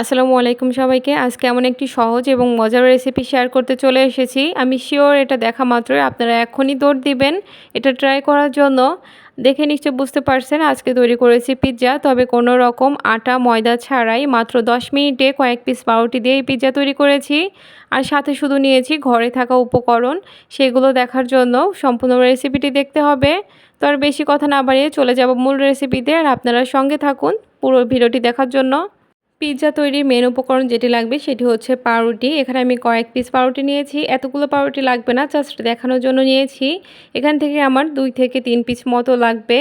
আসসালামু আলাইকুম সবাইকে। আজকে এমন একটি সহজ এবং মজার রেসিপি শেয়ার করতে চলে এসেছি। আমি শিওর এটা দেখা মাত্রই আপনারা এখনই দৌড় দিবেন। এটা ট্রাই করার জন্য। দেখে নিশ্চয় বুঝতে পারছেন আজকে তৈরি করেছি পিৎজা তবে কোনো রকম আটা, ময়দা ছাড়াই মাত্র 10 মিনিটে কয়েক পিস পাউরুটি দিয়ে এই পিৎজা তৈরি করেছি। আর সাথে শুধু নিয়েছি ঘরে থাকা উপকরণ। সেগুলো দেখার জন্য সম্পূর্ণ রেসিপিটি দেখতে হবে। তো আর বেশি কথা না বাড়িয়ে চলে যাব মূল রেসিপিতে আর আপনারা সঙ্গে থাকুন পুরো ভিডিওটি দেখার জন্য। পিৎজা তৈরির মেন উপকরণ যেটি লাগবে সেটি হচ্ছে পাউরুটি। এখানে আমি কয়েক পিস পাউরুটি নিয়েছি। এতগুলো পাউরুটি লাগবে না জাস্ট দেখানোর জন্য নিয়েছি। এখান থেকে আমার দুই থেকে তিন পিস মতো লাগবে।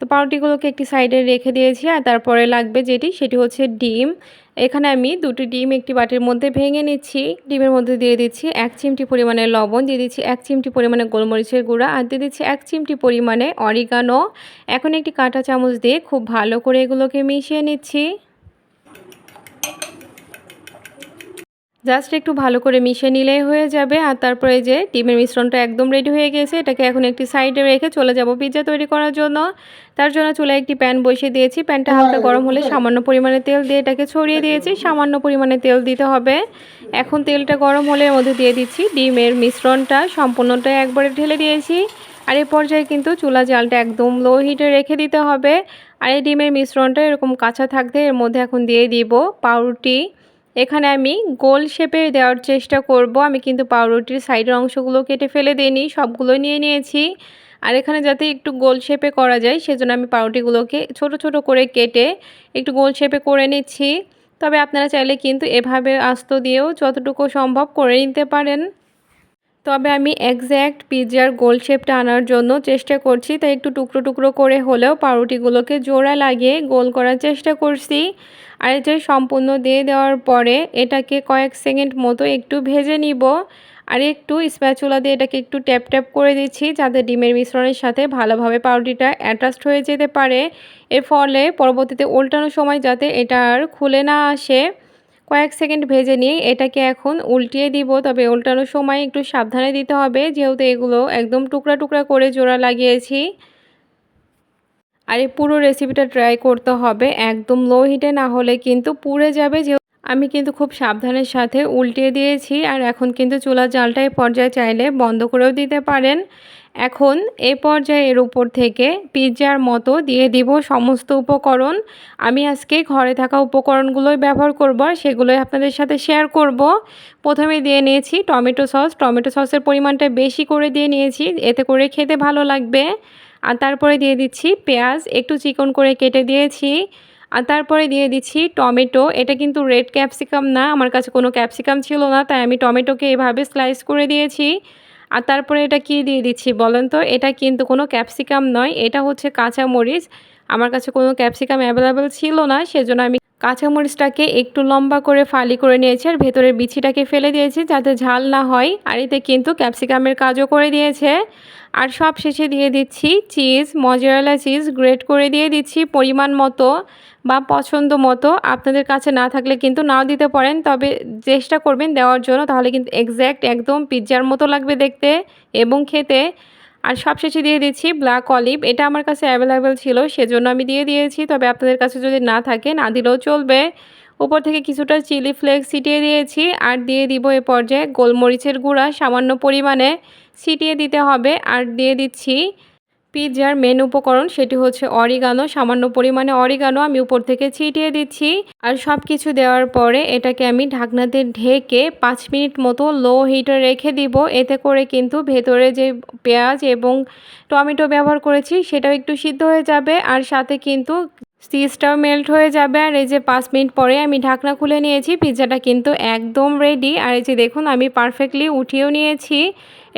তো পাউরুটিগুলোকে একটি সাইডে রেখে দিয়েছি আর তারপরে লাগবে যেটি, সেটি হচ্ছে ডিম। এখানে আমি দুটি ডিম একটি বাটির মধ্যে ভেঙে নিচ্ছি। ডিমের মধ্যে দিয়ে দিচ্ছি এক চিমটি পরিমাণে লবণ, দিয়ে দিচ্ছি এক চিমটি পরিমাণে গোলমরিচের গুঁড়া আর দিয়ে দিচ্ছি এক চিমটি পরিমাণে অরিগানো। এখন একটি কাঁটা চামচ দিয়ে খুব ভালো করে এগুলোকে মিশিয়ে নিচ্ছি। জাস্ট একটু ভালো করে মিশিয়ে নিলেই হয়ে যাবে। আর তারপরে যে ডিমের মিশ্রণটা একদম রেডি হয়ে গেছে। এটাকে এখন একটি সাইডে রেখে চলে যাব পিৎজা তৈরি করার জন্য। তার জন্য চুলে একটি প্যান বসিয়ে দিয়েছি। প্যানটা হালকা গরম হলে সামান্য পরিমাণে তেল দিয়ে এটাকে ছড়িয়ে দিয়েছি। সামান্য পরিমাণে তেল দিতে হবে। এখন তেলটা গরম হলে এর মধ্যে দিয়ে দিচ্ছি ডিমের মিশ্রণটা। সম্পূর্ণটা একবারে ঢেলে দিয়েছি। আর এই পর্যায়ে কিন্তু চুলা জালটা একদম লো হিটে রেখে দিতে হবে। আর এই ডিমের মিশ্রণটা এরকম কাঁচা থাকতে এর মধ্যে এখন দিয়ে দিব পাউরুটি। এখানে আমি গোল শেপে দেওয়ার চেষ্টা করব। আমি কিন্তু পাউরুটির সাইডের অংশগুলো কেটে ফেলে দিইনি, সবগুলো নিয়ে নিয়েছি। আর এখানে যাতে একটু গোল শেপে করা যায়, সেজন্য আমি পাউরুটিগুলোকে ছোট ছোট করে কেটে একটু গোল শেপে করে নিচ্ছি। তবে আপনারা চাইলে কিন্তু এভাবে আস্ত দিয়েও যতটুকু সম্ভব করে নিতে পারেন। তবে আমি একজ্যাক্ট পিৎজার গোল শেপটা আনার জন্য চেষ্টা করছি, তাই একটু টুকরো টুকরো করে হলেও পাউরুটিগুলোকে জোড়া লাগিয়ে গোল করার চেষ্টা করছি। আর যে সম্পূর্ণ দিয়ে দেওয়ার পরে এটাকে কয়েক সেকেন্ড মতো একটু ভেজে নিব। আর একটু স্প্যাচুলা দিয়ে এটাকে একটু ট্যাপ ট্যাপ করে দিচ্ছি, যাতে ডিমের মিশ্রণের সাথে ভালোভাবে পাউরুটিটা অ্যাটাচড হয়ে যেতে পারে। এর ফলে পরবর্তীতে উল্টানোর সময় যাতে এটা আর খুলে না আসে। কয়েক সেকেন্ড ভেজে নিয়ে এটাকে এখন উল্টিয়ে দিব। তবে উল্টানোর সময় একটু সাবধানে দিতে হবে, যেহেতু এগুলো একদম টুকরা টুকরা করে জোড়া লাগিয়েছি। আর এই পুরো রেসিপিটা ট্রাই করতে হবে, একদম লো হিটে না হলে কিন্তু পুড়ে যাবে। যে আমি কিন্তু খুব সাবধানের সাথে উল্টিয়ে দিয়েছি, আর এখন কিন্তু চুলার জালটাই পর্যায়ে চাইলে বন্ধ করেও দিতে পারেন। এখন এ পর্যায়ে এর উপর থেকে পিৎজার মতো দিয়ে দিব সমস্ত উপকরণ। আমি আজকে ঘরে থাকা উপকরণগুলোই ব্যবহার করব আর সেগুলোই আপনাদের সাথে শেয়ার করব। প্রথমে দিয়ে নিয়েছি টমেটো সস। টমেটো সসের পরিমাণটা বেশি করে দিয়ে নিয়েছি, এতে করে খেতে ভালো লাগবে। আর তারপরে দিয়ে দিচ্ছি পেঁয়াজ, একটু চিকন করে কেটে দিয়েছি। আর তারপরে দিয়ে দিচ্ছি টমেটো। এটা কিন্তু রেড ক্যাপসিকাম না, আমার কাছে কোনো ক্যাপসিকাম ছিল না, তাই আমি টমেটোকে এভাবে স্লাইস করে দিয়েছি। আর তারপরে এটা কি দিয়ে দিচ্ছি বলেন তো? এটা কিন্তু কোনো ক্যাপসিকাম নয়, এটা হচ্ছে কাঁচা মরিচ আমার কাছে কোনো ক্যাপসিকাম অ্যাভেলেবেল ছিল না, সেজন্য আমি কাঁচামরিচটাকে একটু লম্বা করে ফালি করে নিয়েছি আর ভেতরের বিছিটাকে ফেলে দিয়েছি যাতে ঝাল না হয়। আর এতে কিন্তু ক্যাপসিকামের কাজও করে দিয়েছে। আর সব শেষে দিয়ে দিচ্ছি চিজ, মজারালা চিজ, গ্রেট করে দিয়ে দিচ্ছি পরিমাণ মতো বা পছন্দ মতো। আপনাদের কাছে না থাকলে কিন্তু নাও দিতে পারেন, তবে চেষ্টা করবেন দেওয়ার জন্য, তাহলে কিন্তু এক্স্যাক্ট একদম পিৎজার মতো লাগবে দেখতে এবং খেতে। আর সবশেষে দিয়ে দিচ্ছি ব্ল্যাক অলিভ এটা আমার কাছে অ্যাভেলেবেল ছিল, সেজন্য আমি দিয়ে দিয়েছি। তবে আপনাদের কাছে যদি না থাকে, না দিলেও চলবে। উপর থেকে কিছুটা চিলি ফ্লেক্স ছিটিয়ে দিয়েছি আর দিয়ে দিব এ পর্যায়ে গোলমরিচের গুঁড়া। সামান্য পরিমাণে ছিটিয়ে দিতে হবে। আর দিয়ে দিচ্ছি পিৎজার মেন উপকরণ সেটি হচ্ছে অরিগানো। সামান্য পরিমাণে অরিগানো আমি উপর থেকে ছিটিয়ে দিচ্ছি। আর সব কিছু দেওয়ার পরে এটাকে আমি ঢাকনাতে ঢেকে পাঁচ মিনিট মতো লো হিটে রেখে দিব। এতে করে কিন্তু ভেতরে যে পেঁয়াজ এবং টমেটো ব্যবহার করেছি সেটাও একটু সিদ্ধ হয়ে যাবে। আর সাথে কিন্তু চিজটাও মেল্ট হয়ে যাবে আর এই যে পাঁচ মিনিট পরে আমি ঢাকনা খুলে নিয়েছি, পিৎজাটা কিন্তু একদম রেডি আর এই যে দেখুন, আমি পারফেক্টলি উঠিয়েও নিয়েছি।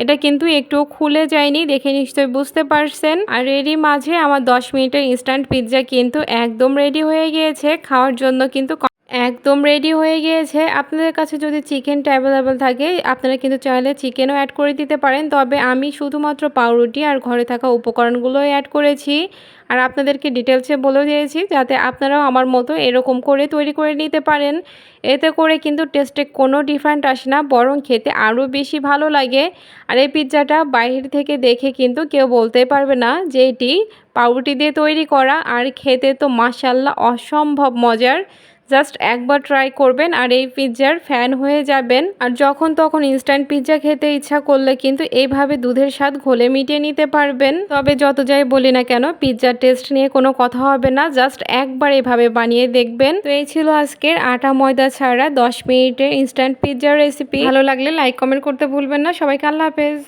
এটা কিন্তু একটু খুলে যায়নি, দেখে নিশ্চয়ই বুঝতে পারছেন। আর রেডি মাঝে আমার 10 মিনিটের ইনস্ট্যান্ট পিৎজা কিন্তু একদম রেডি হয়ে গিয়েছে, খাওয়ার জন্য কিন্তু একদম রেডি হয়ে গিয়েছে। আপনাদের কাছে যদি চিকেনটা অ্যাভেলেবেল থাকে, আপনারা কিন্তু চাইলে চিকেনও অ্যাড করে দিতে পারেন। তবে আমি শুধুমাত্র পাউরুটি আর ঘরে থাকা উপকরণগুলোই অ্যাড করেছি। আর আপনাদেরকে ডিটেলসে বলে দিয়েছি, যাতে আপনারাও আমার মতো এরকম করে তৈরি করে নিতে পারেন। এতে করে কিন্তু টেস্টে কোনো ডিফারেন্ট আসে না, বরং খেতে আরও বেশি ভালো লাগে। আর এই পিৎজাটা বাইরে থেকে দেখে কিন্তু কেউ বলতে পারবে না যে এটি পাউরুটি দিয়ে তৈরি করা। আর খেতে তো মাসাল্লাহ অসম্ভব মজার। জাস্ট একবার ট্রাই করবেন আর এই পিৎজার ফ্যান হয়ে যাবেন। আর যখন তখন ইনস্ট্যান্ট পিৎজা খেতে ইচ্ছা করলে কিন্তু এইভাবে দুধের স্বাদ ঘোলে মিটিয়ে নিতে পারবেন। তবে যত যাই বলি না কেন, পিৎজার টেস্ট নিয়ে কোনো কথা হবে না, জাস্ট একবার এভাবে বানিয়ে দেখবেন। তো এই ছিল আজকের আটা ময়দা ছাড়া দশ মিনিটের ইনস্ট্যান্ট পিৎজার রেসিপি ভালো লাগলে লাইক কমেন্ট করতে ভুলবেন না। সবাইকে আল্লাহ হাফেজ।